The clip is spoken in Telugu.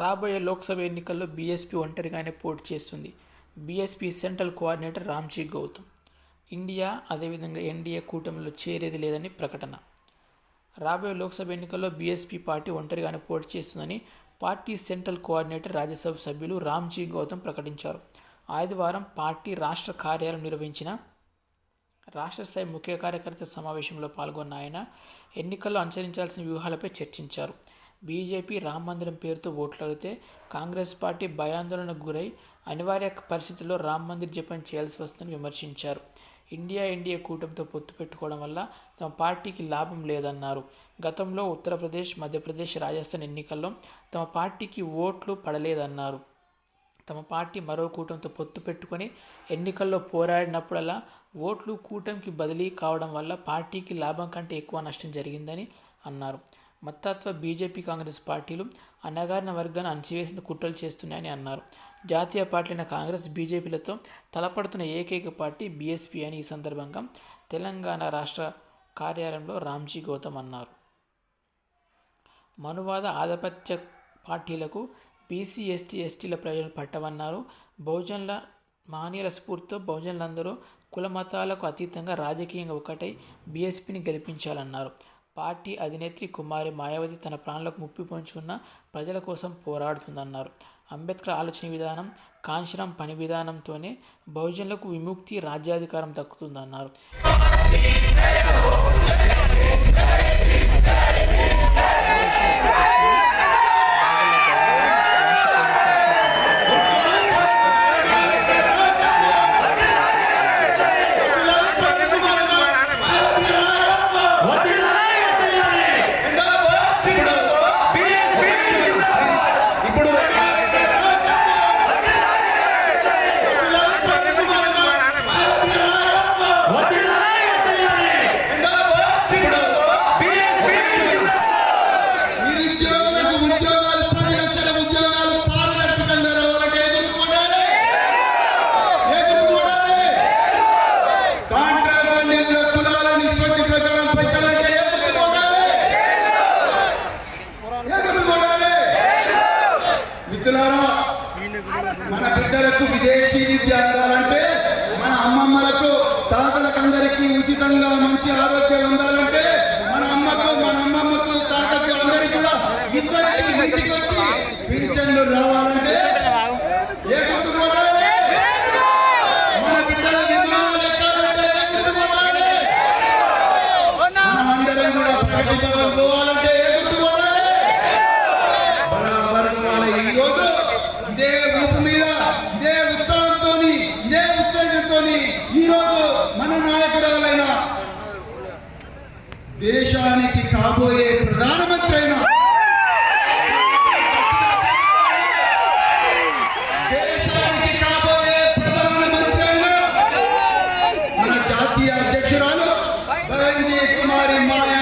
రాబోయే లోక్సభ ఎన్నికల్లో బీఎస్పీ ఒంటరిగానే పోటీ చేస్తుంది. BSP central coordinator Ramji Gautam. India అదేవిధంగా ఎన్డీఏ కూటమిలో చేరేది లేదని ప్రకటన. రాబోయే లోక్సభ ఎన్నికల్లో బీఎస్పీ పార్టీ ఒంటరిగానే పోటీ చేస్తుందని పార్టీ సెంట్రల్ కోఆర్డినేటర్ రాజ్యసభ సభ్యులు రామ్జీ గౌతమ్ ప్రకటించారు. ఆదివారం పార్టీ రాష్ట్ర కార్యాలయం నిర్వహించిన రాష్ట్ర స్థాయి ముఖ్య కార్యకర్త సమావేశంలో పాల్గొన్న ఆయన ఎన్నికల్లో అనుసరించాల్సిన వ్యూహాలపై చర్చించారు. బీజేపీ రామ మందిరం పేరుతో ఓట్లు అడిగితే కాంగ్రెస్ పార్టీ భయాందోళనకు గురై అనివార్య పరిస్థితుల్లో రామ మందిర్ జపం చేయాల్సి వస్తుందని విమర్శించారు. ఇండియా ఎన్డీఏ కూటమితో పొత్తు పెట్టుకోవడం వల్ల తమ పార్టీకి లాభం లేదన్నారు. గతంలో ఉత్తరప్రదేశ్ మధ్యప్రదేశ్ రాజస్థాన్ ఎన్నికల్లో తమ పార్టీకి ఓట్లు పడలేదన్నారు. తమ పార్టీ మరో కూటమితో పొత్తు పెట్టుకొని ఎన్నికల్లో పోరాడినప్పుడల్లా ఓట్లు కూటమికి బదిలీ కావడం వల్ల పార్టీకి లాభం కంటే ఎక్కువ నష్టం జరిగిందని అన్నారు. మతత్వ బీజేపీ కాంగ్రెస్ పార్టీలు అణగారిన వర్గాన్ని అణచివేసిన కుట్రలు చేస్తున్నాయని అన్నారు. జాతీయ పార్టీలైన కాంగ్రెస్ బీజేపీలతో తలపడుతున్న ఏకైక పార్టీ బీఎస్పీ అని ఈ సందర్భంగా తెలంగాణ రాష్ట్ర కార్యాలయంలో రామ్జీ గౌతమ్ అన్నారు. మనువాద ఆధిపత్య పార్టీలకు బీసీ ఎస్టీ ఎస్టీల ప్రయోజనం పట్టవన్నారు. బహుజనుల మానీయుల స్ఫూర్తితో బహుజనులందరూ కుల మతాలకు అతీతంగా రాజకీయంగా ఒకటై బీఎస్పీని గెలిపించాలన్నారు. పార్టీ అధినేత్రి కుమారి మాయావతి తన ప్రాణాలకు ముప్పి పొంచుకున్న ప్రజల కోసం పోరాడుతుందన్నారు అంబేద్కర్ ఆలోచన విధానం కాంశీరాం పని విధానంతోనే బహుజనులకు విముక్తి రాజ్యాధికారం దక్కుతుందన్నారు ఇప్పుడు మిత్రులారా మన బిడ్డలకు విదేశీ విద్య అందాలంటే మన అమ్మమ్మలకు తాతలకు అందరికీ ఉచితంగా మంచి ఆరోగ్యం అందాలంటే మన అమ్మకు మన అమ్మమ్మకు తాతకు అందరికీ కూడా ఇద్దరికి ఇంటికి వచ్చి పింఛన్లు రావాలంటే ఏ ప్రగతి భవన్ పోవాలంటే పెట్టుకొని ఈరోజు మన నాయకురాలైన దేశానికి కాబోయే ప్రధానమంత్రి అయిన దేశానికి కాబోయే మన జాతీయ అధ్యక్షురాలు కుమారి మాయ